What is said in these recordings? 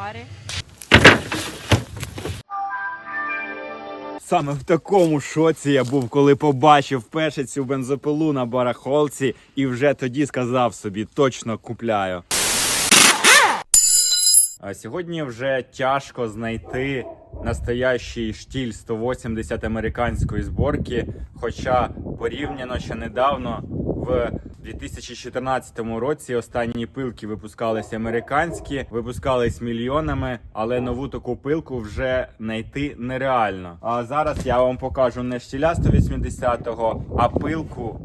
аксесуари. Саме в такому шоці я був, коли побачив перше цю бензопилу на барахолці, і вже тоді сказав собі, точно купляю. А сьогодні вже тяжко знайти настоящий штіль 180 американської зборки. Хоча порівняно ще недавно, в 2014 році, останні пилки випускались американські, випускались мільйонами, але нову таку пилку вже знайти нереально. А зараз я вам покажу не штіля 180-го, а пилку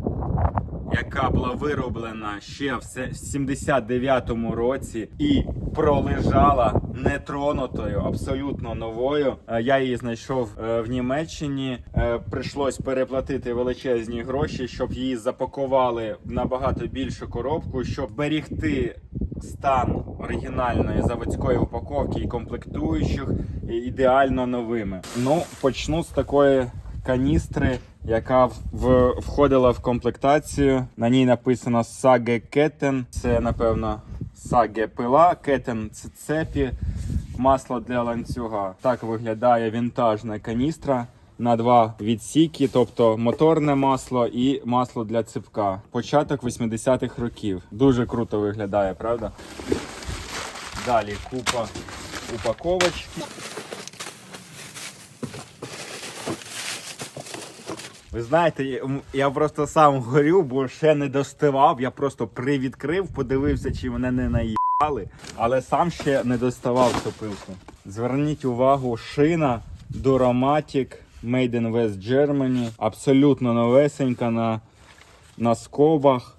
яка була вироблена ще в 79-му році і пролежала нетронутою, абсолютно новою. Е, Я її знайшов е, в Німеччині. Е, Прийшлось переплатити величезні гроші, щоб її запакували в набагато більшу коробку, щоб берегти стан оригінальної заводської упаковки і комплектуючих ідеально новими. Ну, почну з такої каністри, яка в- входила в комплектацію. На ній написано Sage Ketten. Це, напевно, Sage пила, Ketten – це цепі, масло для ланцюга. Так виглядає вінтажна каністра. На два відсіки, тобто моторне масло і масло для ципка. Початок 80-х років. Дуже круто виглядає, правда? Далі купа упаковочки. Ви знаєте, я- просто сам горю, бо ще не доставав. Я просто привідкрив, подивився, чи мене не наїбали, але сам ще не доставав цю пилку. Зверніть увагу, шина Duramatic Made in West Germany. Абсолютно новесенька на, на скобах.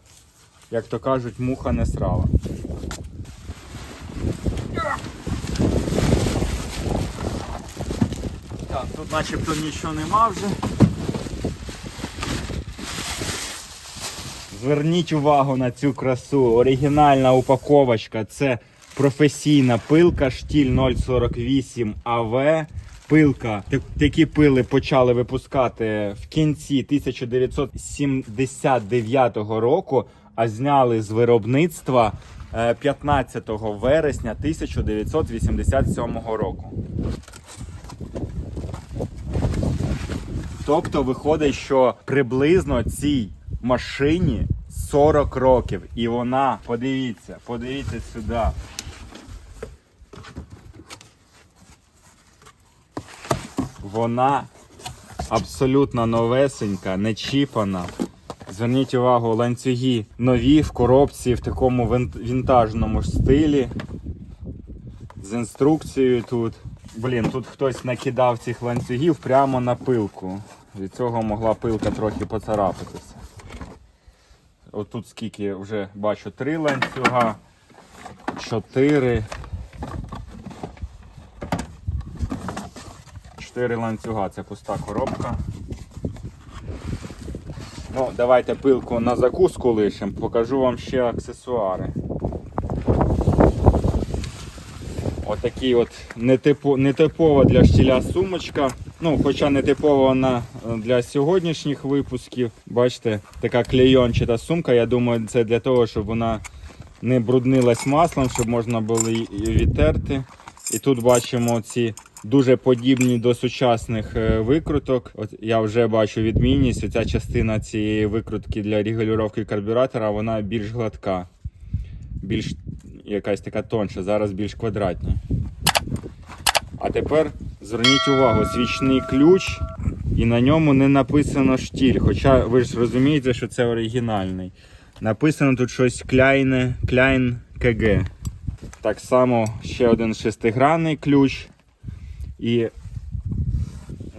Як то кажуть, муха не срала. Так, тут начебто нічого нема вже. Зверніть увагу на цю красу. Оригінальна упаковочка. Це професійна пилка штіль 048 АВ. Пилка. Такі пили почали випускати в кінці 1979 року, а зняли з виробництва е, 15 вересня 1987 року. Тобто виходить, що приблизно цій машині 40 років. І вона, подивіться, подивіться сюди. Вона абсолютно новесенька, не чіпана. Зверніть увагу, ланцюги нові в коробці в такому вінтажному стилі. З інструкцією тут. Блін, тут хтось накидав цих ланцюгів прямо на пилку. Від цього могла пилка трохи поцарапатися. От тут скільки вже бачу три ланцюга, чотири. Чотири ланцюга, це пуста коробка. Ну, давайте пилку на закуску лишимо, покажу вам ще аксесуари. Отакий от нетипо, нетипова для штіля сумочка. Ну, хоча нетипова вона е, для сьогоднішніх випусків. Бачите, така клейончата сумка. Я думаю, це для того, щоб вона не бруднилась маслом, щоб можна було її відтерти. І тут бачимо ці дуже подібні до сучасних е, викруток. От я вже бачу відмінність. Оця частина цієї викрутки для регулювання карбюратора, вона більш гладка, більш якась така тонша, зараз більш квадратні. А тепер зверніть увагу, свічний ключ, і на ньому не написано штіль. Хоча ви ж розумієте, що це оригінальний. Написано тут щось Kleine, Klein KG. Так само ще один шестигранний ключ. І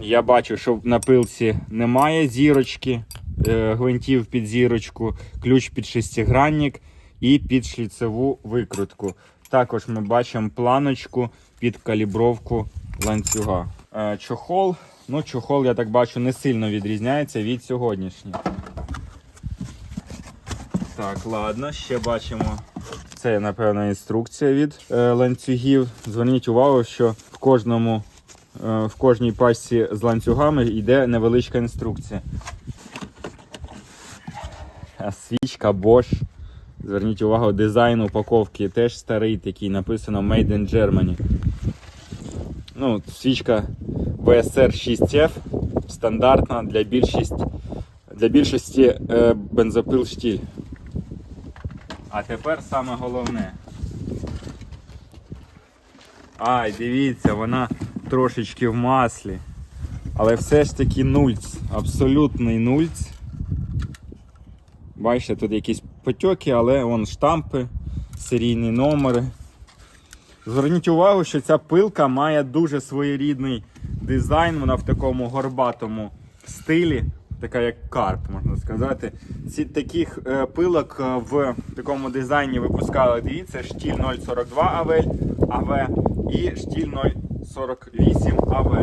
я бачу, що на пилці немає зірочки, е, гвинтів під зірочку, ключ під шестигранник і під шліцеву викрутку. Також ми бачимо планочку під калібровку ланцюга. Е, Чохол. Ну, чохол, я так бачу, не сильно відрізняється від сьогоднішнього. Так, ладно, ще бачимо. Це, напевно, інструкція від е, ланцюгів. Зверніть увагу, що в кожному е, в кожній пачці з ланцюгами йде невеличка інструкція. А свічка Bosch Зверніть увагу, дизайн упаковки теж старий, такий написано Made in Germany. Ну, свічка VSR 6F стандартна для більшість, для більшості е, бензопил штіль. А тепер саме головне. Ай, дивіться, вона трошечки в маслі. Але все ж таки нульц, абсолютний нульц. Бачите, тут якісь потьоки, але вон штампи, серійні номери. Зверніть увагу, що ця пилка має дуже своєрідний дизайн, вона в такому горбатому стилі, така як карп, можна сказати. Ці таких е, пилок е, в такому дизайні випускали, дивіться, штіль 042 АВ, АВ і штіль 048 АВ.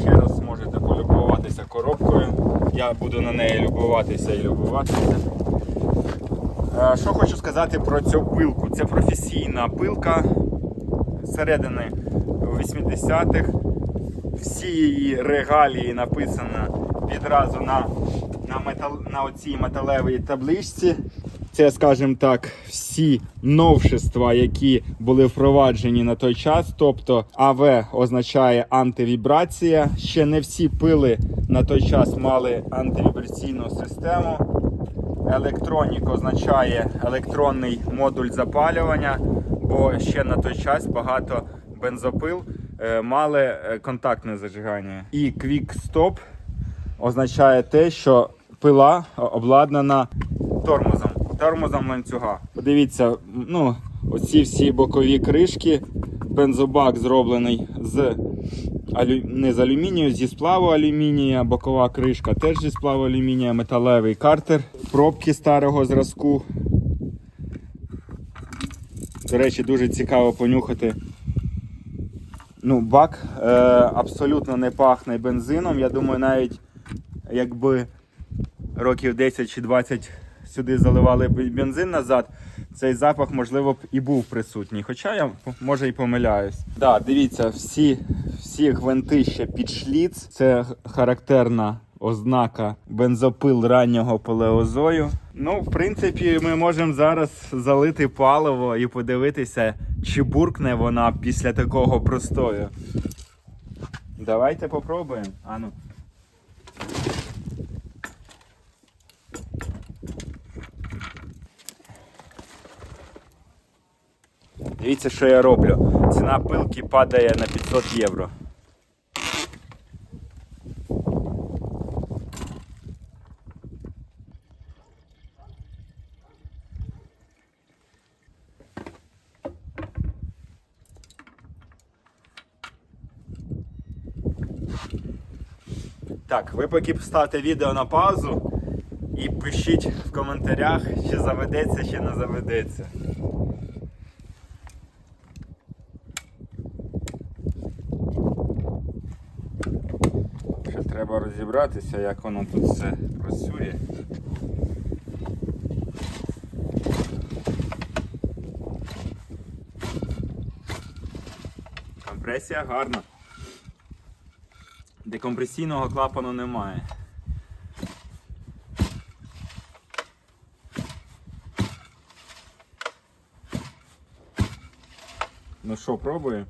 Ще раз можете полюбуватися коробкою. Я буду на неї любуватися і любуватися. Е, Що хочу сказати про цю пилку? Це професійна пилка середини 80-х. Всі її регалії написано відразу на, на, метал, на оцій металевій табличці. Це, скажімо так, всі новшества, які були впроваджені на той час. Тобто АВ означає антивібрація. Ще не всі пили на той час мали антивібраційну систему. Електронік означає електронний модуль запалювання, бо ще на той час багато бензопил е, мали е, контактне зажигання. І Stop означає те, що пила обладнана тормозом, тормозом ланцюга. Подивіться, ну, оці всі бокові кришки. Бензобак зроблений з. Не з алюмінію, зі сплаву алюмінія, бокова кришка теж зі сплаву алюмінія, металевий картер, пробки старого зразку. До речі, дуже цікаво понюхати. Ну, бак е, абсолютно не пахне бензином. Я думаю, навіть якби років 10 чи 20 сюди заливали бензин назад, цей запах, можливо, б і був присутній. Хоча я може і помиляюсь. Да, дивіться, всі, всі гвинти ще під шліц. Це характерна ознака бензопил раннього палеозою. Ну, в принципі, ми можемо зараз залити паливо і подивитися, чи буркне вона після такого простою. Давайте попробуємо. Ану. Дивіться, що я роблю. Ціна пилки падає на 500 євро. Так, ви поки ставте відео на паузу і пишіть в коментарях, чи заведеться, чи не заведеться. Ще треба розібратися, як воно тут все працює. Компресія гарна. Декомпресійного клапану немає. Ну що, пробуємо?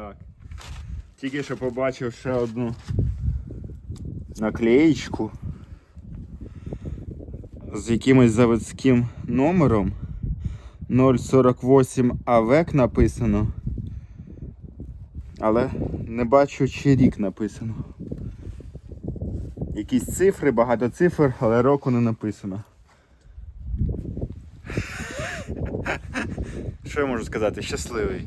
Крутяк. Тільки що побачив ще одну наклеєчку з якимось заводським номером 048 АВЕК написано. Але не бачу, чи рік написано. Якісь цифри, багато цифр, але року не написано. Що я можу сказати? Щасливий.